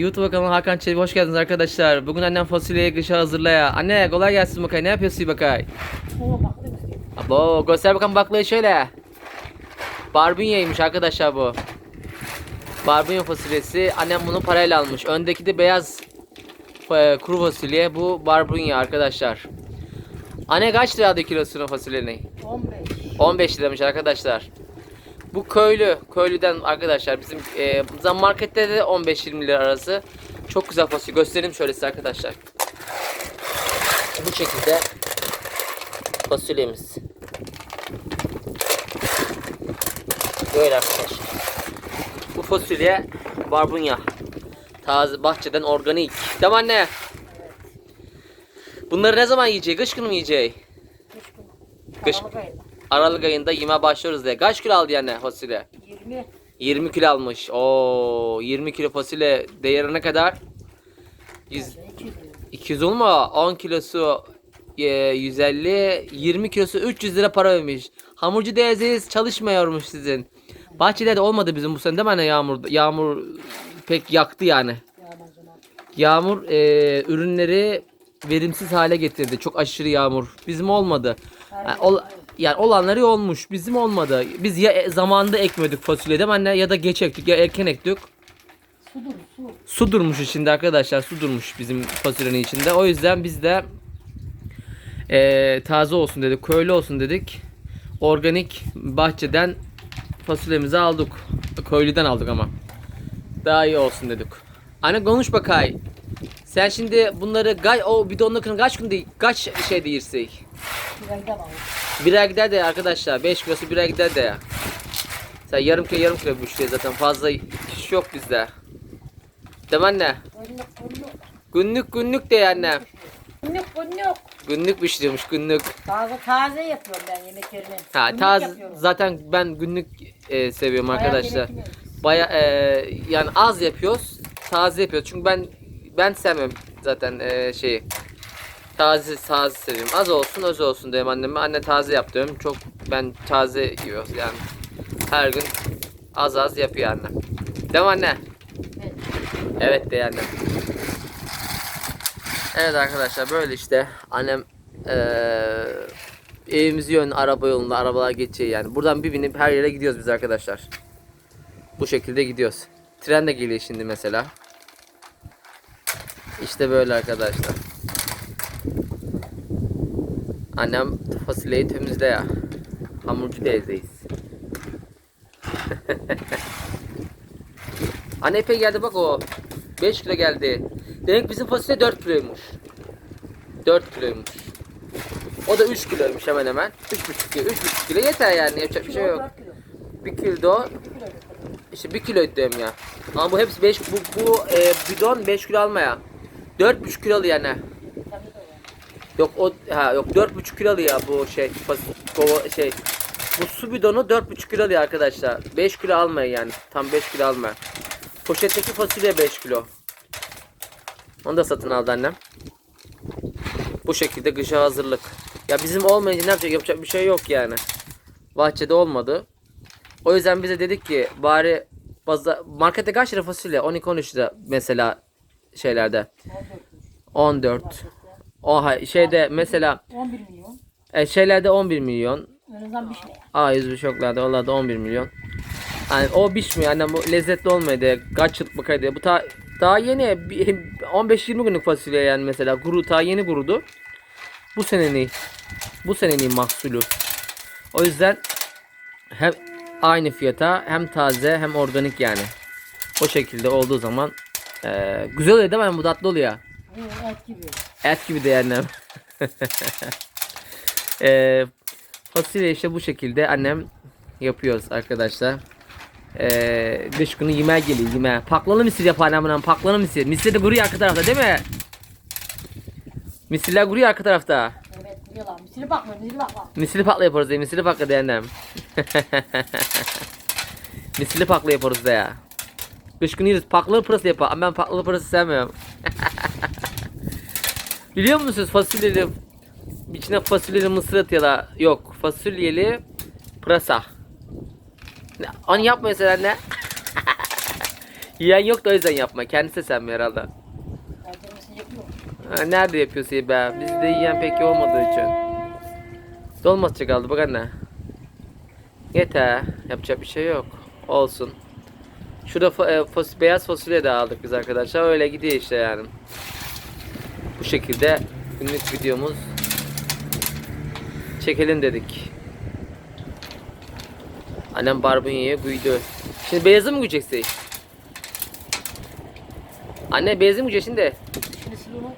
YouTube kanalı Hakan Çelebi hoş geldiniz arkadaşlar. Bugün annem fasulyeye kışa hazırlaya. Anne kolay gelsin bakay. Ne yapıyorsun bakay? Abo göster bakalım baklayı şöyle. Barbunya'ymış arkadaşlar bu. Barbunya fasulyesi. Annem bunu parayla almış. Öndeki de beyaz e, kuru fasulye. Bu barbunya arkadaşlar. Anne kaç liraydı kilosunu fasulyenin? 15. 15 liramış arkadaşlar. Bu köylü, köylüden arkadaşlar bizim e, zam markette de 15-20 lira arası. Çok güzel fasulye. Göstereyim şöyle size arkadaşlar. Bu şekilde fasulyemiz. Böyle arkadaşlar. Bu fasulye barbunya. Taze bahçeden organik. Değil mi anne? Bunları ne zaman yiyecek? Kış günü mü yiyecek? Kış Kış- günü. Ayında. Aralık ayında yeme başlıyoruz diye. Kaç kilo aldı yani fasulye? 20. 20 kilo almış. Oo, 20 kilo fasulye değeri ne kadar? 100, 200. 200 olma. 10 kilosu e, 150, 20 kilosu 300 lira para vermiş. Hamurcu teyzeniz çalışmıyormuş sizin. Bahçede de olmadı bizim bu sene değil mi anne yağmur? Yağmur pek yaktı yani. Yağmur e, ürünleri verimsiz hale getirdi. Çok aşırı yağmur. Bizim olmadı. Yani, ol- yani olanları olmuş. Bizim olmadı. Biz ya e- zamanında ekmedik fasulye değil mi anne? Ya da geç ektik ya erken ektik. Sudur su. Su durmuş içinde arkadaşlar. Su durmuş bizim fasulyenin içinde. O yüzden biz de e, taze olsun dedik. Köylü olsun dedik. Organik bahçeden fasulyemizi aldık. Köylüden aldık ama. Daha iyi olsun dedik. Anne konuş bakay. Sen şimdi bunları gay o bidonlukunu kaç günde kaç şey değirsek? Bir ayda var. Bir ay gider de arkadaşlar 5 kilosu bir ay gider de. Sen yarım kilo yarım kilo işte zaten fazla iş yok bizde. Değil mi anne? Günlük günlük. De anne. Günlük günlük. Günlük pişiriyormuş günlük. Taze taze yapıyorum ben yemeklerini. Ha Günlük taze yapıyorum. zaten ben günlük e, seviyorum Bayağı arkadaşlar. yemek. Baya e, yani az yapıyoruz, taze yapıyoruz. Çünkü ben ben sevmem zaten e, şeyi. Taze taze seviyorum. Az olsun, öz olsun diyorum anneme. Anne taze yap diyorum. Çok ben taze yiyoruz yani. Her gün az az yapıyor annem. Değil mi anne? Evet. Evet de annem. Evet arkadaşlar böyle işte annem eee evimizi yön araba yolunda arabalar geçiyor yani. Buradan bir binip her yere gidiyoruz biz arkadaşlar. Bu şekilde gidiyoruz. Tren de geliyor şimdi mesela. İşte böyle arkadaşlar. Annem fasulyeyi temizle ya. Hamurcu teyzeyiz. Anne epey geldi bak o. 5 kilo geldi. Demek bizim fasulye 4 kiloymuş. 4 kiloymuş. O da 3 kiloymuş hemen hemen. 3,5 kilo. 3,5 kilo yeter yani yapacak bir şey yok. 4 kilo. 1 kilo işte 1 kilo diyorum ya. Ama bu hepsi 5 bu, bu e, bidon 5 kilo almaya. 4,5 kilolu yani. Yok o ha yok 4,5 kilolu ya bu şey kova şey. Bu su bidonu 4,5 kilo diyor arkadaşlar. 5 kilo almayın yani. Tam 5 kilo alma. Poşetteki fasulye 5 kilo. Onu da satın aldı annem. Bu şekilde kışa hazırlık. Ya bizim olmayınca ne yapacak? Yapacak bir şey yok yani. Bahçede olmadı. O yüzden bize dedik ki bari baza, markette kaç lira fasulye? 12-13 lira mesela şeylerde. 14 14. Oha şeyde mesela 11 milyon. e, şeylerde 11 milyon. En azından bir şey. A101 şoklarda onlarda 11 milyon. Yani o pişmiyor annem bu lezzetli olmaydı. Kaç yıl bakaydı. Bu ta, daha yeni bir- 15-20 günlük fasulye yani mesela kuru ta yeni kurudu. Bu senenin bu senenin mahsulü. O yüzden hem aynı fiyata hem taze hem organik yani. O şekilde olduğu zaman eee, güzel oluyor değil mi? Bu tatlı oluyor. Bu et gibi. Et gibi de yani. Eee fasulye işte bu şekilde annem yapıyoruz arkadaşlar. Eee dış günü yemeğe geliyor yemeğe. Paklalı mısır yapar annemden paklalı mısır. Mısır de kuruyor arka tarafta değil mi? Mısırlar kuruyor arka tarafta. Evet kuruyorlar. Misiri bakma misiri bakma. Mısırlı pakla yaparız diye mısırlı pakla diye annem. mısırlı pakla yaparız da ya. Kış günü yeriz paklalı pırası yapar ama ben paklalı pırası sevmiyorum. Biliyor musunuz fasulyeli içine fasulyeli mısır atıyorlar. Yok fasulyeli pırasa. Ne- Onu yapma mesela ne? Yiyen yok da o yüzden yapma. Kendisi sen herhalde. Yapıyor. Ha, nerede yapıyorsun be? Bizde yiyen pek olmadığı için. Dolmasça kaldı bak anne. Yeter. Yapacak bir şey yok. Olsun. Şurada fa- e, fas- beyaz fasulye de aldık biz arkadaşlar. Öyle gidiyor işte yani. Şekilde günlük videomuz çekelim dedik. Annem barbunyayı güydü. Şimdi beyazı mı güyeceksin? Anne beyazı mı güyeceksin şimdi? Şimdi silonu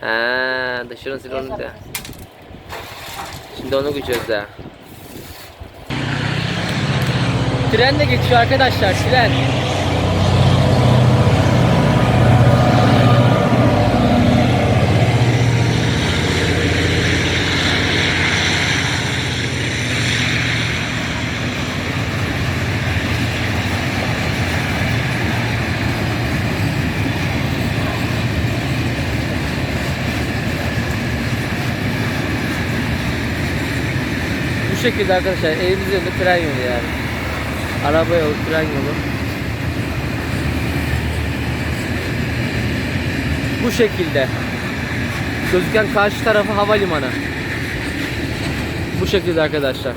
Ha, dışarı silonu da. Şimdi onu gücüyoruz da. Tren de geçiyor arkadaşlar, tren. Şekilde arkadaşlar evimizin önünde tren yolu yani. Araba yolu, tren yolu. Bu şekilde. Gözüken karşı tarafı havalimanı. Bu şekilde arkadaşlar.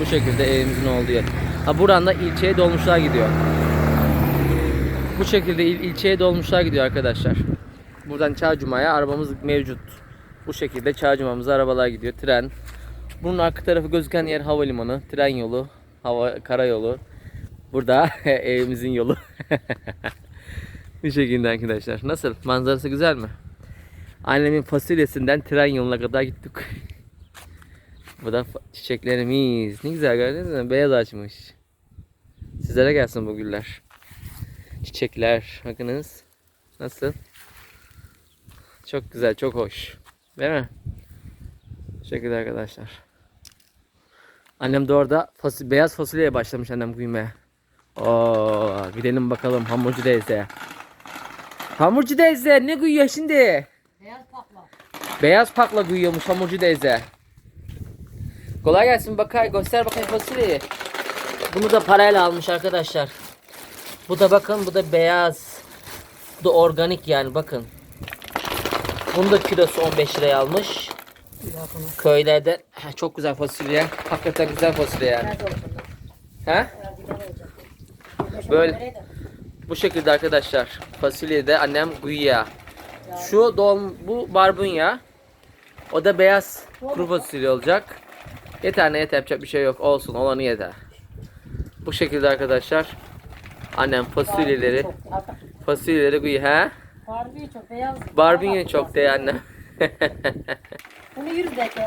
Bu şekilde evimizin olduğu yer. Ha buradan da ilçeye dolmuşlar gidiyor. Bu şekilde il, ilçeye dolmuşlar gidiyor arkadaşlar. Buradan Çağcuma'ya arabamız mevcut. Bu şekilde Çağcuma'mıza arabalar gidiyor. Tren. Bunun arka tarafı gözüken yer havalimanı, tren yolu, hava karayolu. Burada evimizin yolu. Bu şekilde arkadaşlar. Nasıl? Manzarası güzel mi? Annemin fasulyesinden tren yoluna kadar gittik. Bu da çiçeklerimiz. Ne güzel gördünüz mü? Beyaz açmış. Sizlere gelsin bu güller. Çiçekler. Bakınız. Nasıl? Çok güzel, çok hoş. Değil mi? Bu şekilde arkadaşlar. Annem de orada fasulye, beyaz fasulyeye başlamış annem büyümeye. Oo, gidelim bakalım hamurcu teyze. Hamurcu teyze ne güyüyor şimdi? beyaz pakla. Beyaz pakla güyüyormuş hamurcu teyze. Kolay gelsin bakay göster bakayım fasulyeyi. Bunu da parayla almış arkadaşlar. Bu da bakın bu da beyaz. Bu da organik yani bakın. Bunu da kilosu 15 liraya almış. Bir bakın. Köylerde Ha, çok güzel fasulye. Hakikaten güzel fasulye yani. Beş Böyle. Bu şekilde arkadaşlar. Fasulye de annem güya. Şu dolm bu barbunya. O da beyaz kuru fasulye olacak. Yeter ne yeter yapacak bir şey yok. Olsun olanı yeter. Bu şekilde arkadaşlar. Annem fasulyeleri fasulyeleri güya. Barbie çok beyaz. Barbunya çok de annem. Bunu yürü de ki.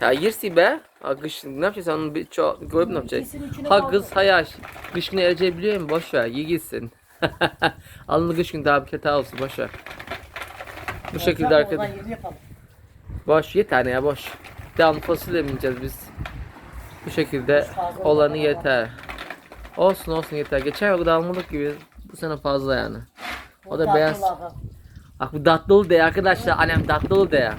ya yersin be. Ha, kış ne yapacaksın onu bir çok koyup ne yapacaksın? İkisinin içine Ha kaldı. kız ha yaş. Kış günü ereceği biliyor musun? Boş ver. iyi gitsin. Alnı kış günü daha bir kere olsun. Boş ver. Bu şekilde Oradan arkadaşlar. yürü yapalım. Boş yeter ya boş. Devamlı fasulye mi yiyeceğiz biz? Bu şekilde fazla olanı yeter. Olsun olsun yeter. Geçen yıl da almadık gibi. Bu sene fazla yani. O da beyaz. lafı. Bak bu datlılı de arkadaşlar. Annem datlılı de ya.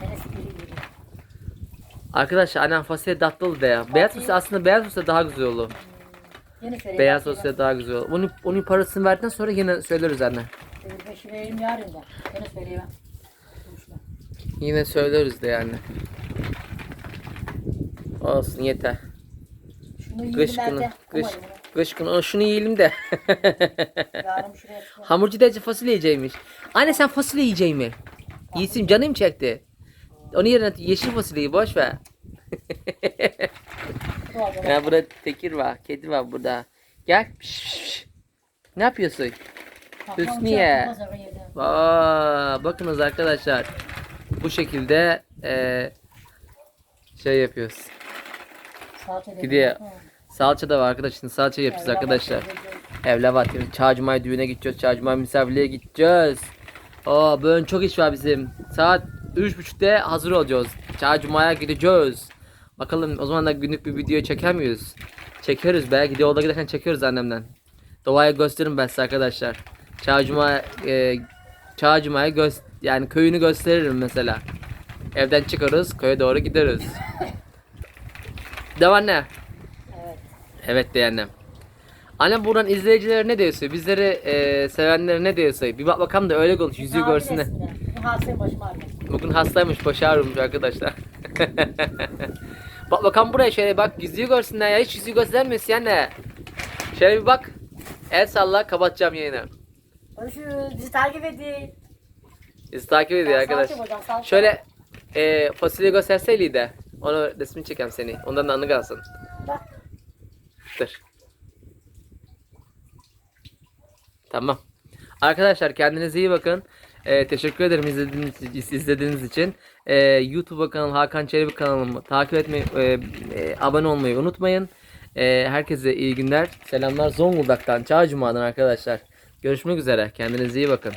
Arkadaşlar annem fasulye datlılı de ya. Beyaz fasulye aslında beyaz fasulye daha güzel olur. Yeni. Beyaz fasulye daha güzel olur. Onun, onun parasını verdikten sonra yine söyleriz anne. Beşi vereyim yarın da. Yeni söyleyeyim. Konuşma. Yine söyleriz de yani. Olsun yeter. Şunu yiyelim Kış günü. Kış, Umarım. kış günü. Aa, Şunu yiyelim de. Yarın şuraya. Hamurcu derece fasulye yiyecekmiş. Anne sen fasulye yiyecek mi? Yiyesim canım çekti. Onun yerine yeşil fasulyeyi boş ver. Ya burada tekir var, kedi var burada. Gel. Şş, şş. Ne yapıyorsun? Hüsniye. Aa, bakınız arkadaşlar. Bu şekilde eee, şey yapıyoruz. Gidiyor. Salça da var arkadaşlar. Salça yapıyoruz arkadaşlar. Evlavat Çağcımay düğüne gideceğiz. Çağcımay misafirliğe gideceğiz. Aa böyle çok iş var bizim. Saat 3.30'da hazır olacağız. Çağcımaya gideceğiz. Bakalım o zaman da günlük bir video çeker miyiz? Çekiyoruz be. Gidiyor yolda giderken çekiyoruz annemden. Doğayı gösteririm ben size arkadaşlar. Çağcuma e, Çağcuma'ya göz yani köyünü gösteririm mesela. Evden çıkarız, köye doğru gideriz. Mi anne? Evet. Evet de annem. Annem buradan izleyicilere ne diyorsa, bizleri e, sevenlere ne diyorsa bir bak bakalım da öyle konuş, yüzüğü görsünler. hastayım başım ağrıyor. Bugün hastaymış, başı ağrıyormuş arkadaşlar. bak bakalım buraya şöyle bak, yüzüğü görsünler ya, hiç yüzüğü göstermiyorsun yani. Şöyle bir bak, el salla, kapatacağım yayını. Görüşürüz. Bizi takip edin. Bizi takip Ben arkadaş. hocam. Şöyle e, fasulye gösterseydi de onu resmini çekem seni. Ondan da anı kalsın. Bak. Dur. Tamam. Arkadaşlar kendinize iyi bakın. Ee, teşekkür ederim izlediğiniz, izlediğiniz için. Ee, YouTube kanal Hakan Çelebi kanalımı takip etmeyi, e, e, abone olmayı unutmayın. Ee, herkese iyi günler. Selamlar Zonguldak'tan, Çağ Cuma'dan arkadaşlar. Görüşmek üzere. Kendinize iyi bakın.